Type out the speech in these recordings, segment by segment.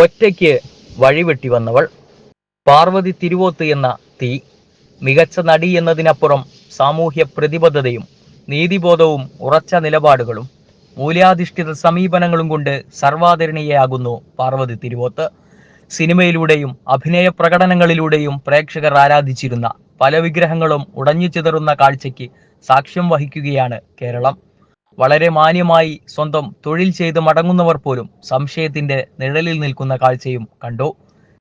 ഒറ്റയ്ക്ക് വഴിവെട്ടി വന്നവൾ. പാർവതി തിരുവോത്ത് എന്ന തീ മികച്ച നടി എന്നതിനപ്പുറം സാമൂഹ്യ പ്രതിബദ്ധതയും നീതിബോധവും ഉറച്ച നിലപാടുകളും മൂല്യാധിഷ്ഠിത സമീപനങ്ങളും കൊണ്ട് സർവാദരണീയയാകുന്നു പാർവതി തിരുവോത്ത്. സിനിമയിലൂടെയും അഭിനയ പ്രകടനങ്ങളിലൂടെയും പ്രേക്ഷകർ ആരാധിച്ചിരുന്ന പല വിഗ്രഹങ്ങളും ഉടഞ്ഞു ചിതറുന്ന കാഴ്ചയ്ക്ക് സാക്ഷ്യം വഹിക്കുകയാണ് കേരളം. വളരെ മാന്യമായി സ്വന്തം തൊഴിൽ ചെയ്ത് മടങ്ങുന്നവർ പോലും സംശയത്തിന്റെ നിഴലിൽ നിൽക്കുന്ന കാഴ്ചയും കണ്ടു.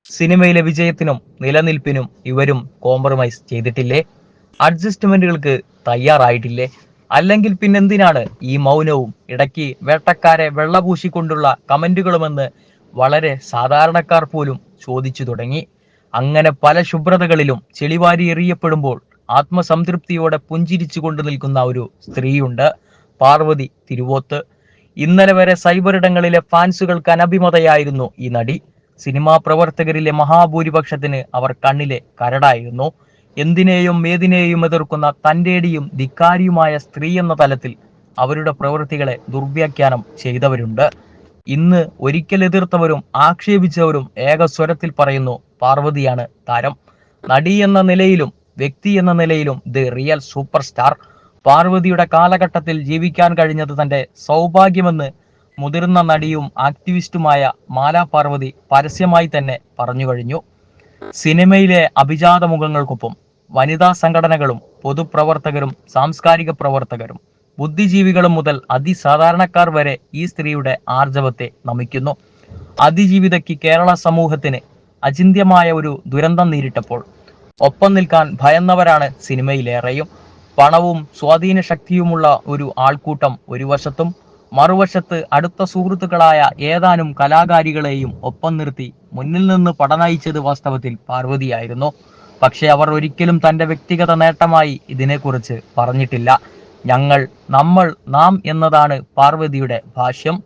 സിനിമയിലെ വിജയത്തിനും നിലനിൽപ്പിനും ഇവരും കോംപ്രമൈസ് ചെയ്തിട്ടില്ലേ? അഡ്ജസ്റ്റ്മെന്റുകൾക്ക് തയ്യാറായിട്ടില്ലേ? അല്ലെങ്കിൽ പിന്നെന്തിനാണ് ഈ മൗനവും ഇടയ്ക്ക് വേട്ടക്കാരെ വെള്ളപൂശിക്കൊണ്ടുള്ള കമന്റുകളുമെന്ന് വളരെ സാധാരണക്കാർ പോലും ചോദിച്ചു തുടങ്ങി. അങ്ങനെ പല ശുഭ്രതകളിലും ചെളിവാരി എറിയപ്പെടുമ്പോൾ ആത്മസംതൃപ്തിയോടെ പുഞ്ചിരിച്ചു കൊണ്ടു നിൽക്കുന്ന ഒരു സ്ത്രീയുണ്ട്. പാർവതി തിരുവോത്ത്. ഇന്നലെ വരെ സൈബർ ഇടങ്ങളിലെ ഫാൻസുകൾക്ക് അനഭിമതയായിരുന്നു ഈ നടി. സിനിമാ പ്രവർത്തകരിലെ മഹാഭൂരിപക്ഷത്തിന് അവർ കണ്ണിലെ കരടായിരുന്നു. എന്തിനേയും ഏതിനേയും എതിർക്കുന്ന തന്റേടിയും ധിക്കാരിയുമായ സ്ത്രീ എന്ന തലത്തിൽ അവരുടെ പ്രവൃത്തികളെ ദുർവ്യാഖ്യാനം ചെയ്തവരുണ്ട്. ഇന്ന് ഒരിക്കൽ എതിർത്തവരും ആക്ഷേപിച്ചവരും ഏകസ്വരത്തിൽ പറയുന്നു പാർവതിയാണ് താരം നടി എന്ന നിലയിലും വ്യക്തി എന്ന നിലയിലും ദി റിയൽ സൂപ്പർ സ്റ്റാർ. പാർവതിയുടെ കാലഘട്ടത്തിൽ ജീവിക്കാൻ കഴിഞ്ഞത് തന്റെ സൗഭാഗ്യമെന്ന് മുതിർന്ന നടിയും ആക്ടിവിസ്റ്റുമായ മാലാ പാർവതി പരസ്യമായി തന്നെ പറഞ്ഞു കഴിഞ്ഞു. സിനിമയിലെ അഭിജാത മുഖങ്ങൾക്കൊപ്പം വനിതാ സംഘടനകളും പൊതുപ്രവർത്തകരും സാംസ്കാരിക പ്രവർത്തകരും ബുദ്ധിജീവികളും മുതൽ അതിസാധാരണക്കാർ വരെ ഈ സ്ത്രീയുടെ ആർജവത്തെ നമിക്കുന്നു. അതിജീവിതയ്ക്ക് കേരള സമൂഹത്തിന് അചിന്ത്യമായ ഒരു ദുരന്തം നേരിട്ടപ്പോൾ ഒപ്പം നിൽക്കാൻ ഭയന്നവരാണ് സിനിമയിലേറെയും. പണവും സ്വാധീന ശക്തിയുമുള്ള ഒരു ആൾക്കൂട്ടം ഒരു വശത്തും മറുവശത്ത് അടുത്ത സുഹൃത്തുക്കളായ ഏതാനും കലാകാരികളെയും ഒപ്പം നിർത്തി മുന്നിൽ നിന്ന് പടനയിച്ചത് വാസ്തവത്തിൽ പാർവതിയായിരുന്നു. പക്ഷെ അവർ ഒരിക്കലും തന്റെ വ്യക്തിഗത നേട്ടമായി ഇതിനെക്കുറിച്ച് പറഞ്ഞിട്ടില്ല. ഞങ്ങൾ നമ്മൾ നാം എന്നതാണ് പാർവതിയുടെ ഭാഷ്യം.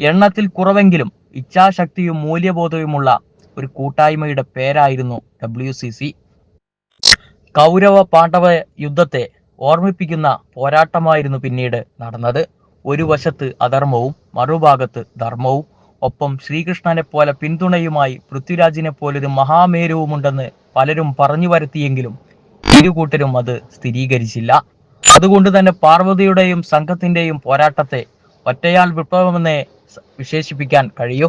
എണ്ണത്തിൽ കുറവെങ്കിലും ഇച്ഛാശക്തിയും മൂല്യബോധവുമുള്ള ഒരു കൂട്ടായ്മയുടെ പേരായിരുന്നു W C C Kaurava Pandava യുദ്ധത്തെ ഓർമ്മിപ്പിക്കുന്ന പോരാട്ടമായിരുന്നു പിന്നീട് നടന്നത്. ഒരു വശത്ത് അധർമ്മവും മറുഭാഗത്ത് ധർമ്മവും ഒപ്പം ശ്രീകൃഷ്ണനെ പോലെ പിന്തുണയുമായി പൃഥ്വിരാജിനെ പോലൊരു മഹാമേരുവുമുണ്ടെന്ന് പലരും പറഞ്ഞു വരുത്തിയെങ്കിലും ഇരുകൂട്ടരും അത് സ്ഥിരീകരിച്ചില്ല. അതുകൊണ്ട് തന്നെ പാർവതിയുടെയും സംഘത്തിന്റെയും പോരാട്ടത്തെ ഒറ്റയാൾ വിപ്ലവമെന്നേ വിശേഷിപ്പിക്കാൻ കഴിയൂ.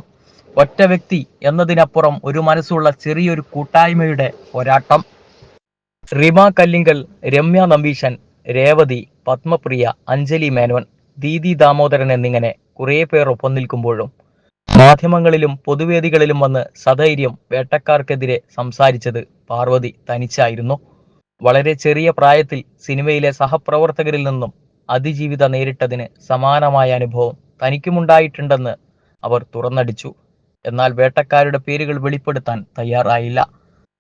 ഒറ്റ വ്യക്തി എന്നതിനപ്പുറം ഒരു മനസ്സുള്ള ചെറിയൊരു കൂട്ടായ്മയുടെ പോരാട്ടം. റിമ കല്ലിങ്കൽ രമ്യ നമ്പീശൻ രേവതി പത്മപ്രിയ അഞ്ജലി മേനോൻ ദീദി ദാമോദരൻ എന്നിങ്ങനെ കുറേ പേർ ഒപ്പം നിൽക്കുമ്പോഴും മാധ്യമങ്ങളിലും പൊതുവേദികളിലും വന്ന് സധൈര്യം വേട്ടക്കാർക്കെതിരെ സംസാരിച്ചത് പാർവതി തനിച്ചായിരുന്നു. വളരെ ചെറിയ പ്രായത്തിൽ സിനിമയിലെ സഹപ്രവർത്തകരിൽ നിന്നും അതിജീവിത നേരിട്ടതിന് സമാനമായ അനുഭവം തനിക്കുമുണ്ടായിട്ടുണ്ടെന്ന് അവർ തുറന്നടിച്ചു. എന്നാൽ വേട്ടക്കാരുടെ പേരുകൾ വെളിപ്പെടുത്താൻ തയ്യാറായില്ല.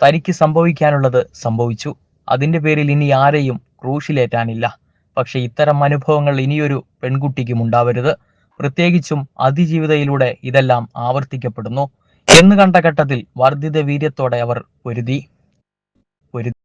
തനിക്ക് സംഭവിക്കാനുള്ളത് സംഭവിച്ചു. അതിന്റെ പേരിൽ ഇനി ആരെയും ക്രൂശിലേറ്റാനില്ല. പക്ഷെ ഇത്തരം അനുഭവങ്ങൾ ഇനിയൊരു പെൺകുട്ടിക്കും ഉണ്ടാവരുത്. പ്രത്യേകിച്ചും അതിജീവിതയിലൂടെ ഇതെല്ലാം ആവർത്തിക്കപ്പെടുന്നു എന്ന് കണ്ട ഘട്ടത്തിൽ വർദ്ധിത വീര്യത്തോടെ അവർ പൊരുതി പൊരുതി.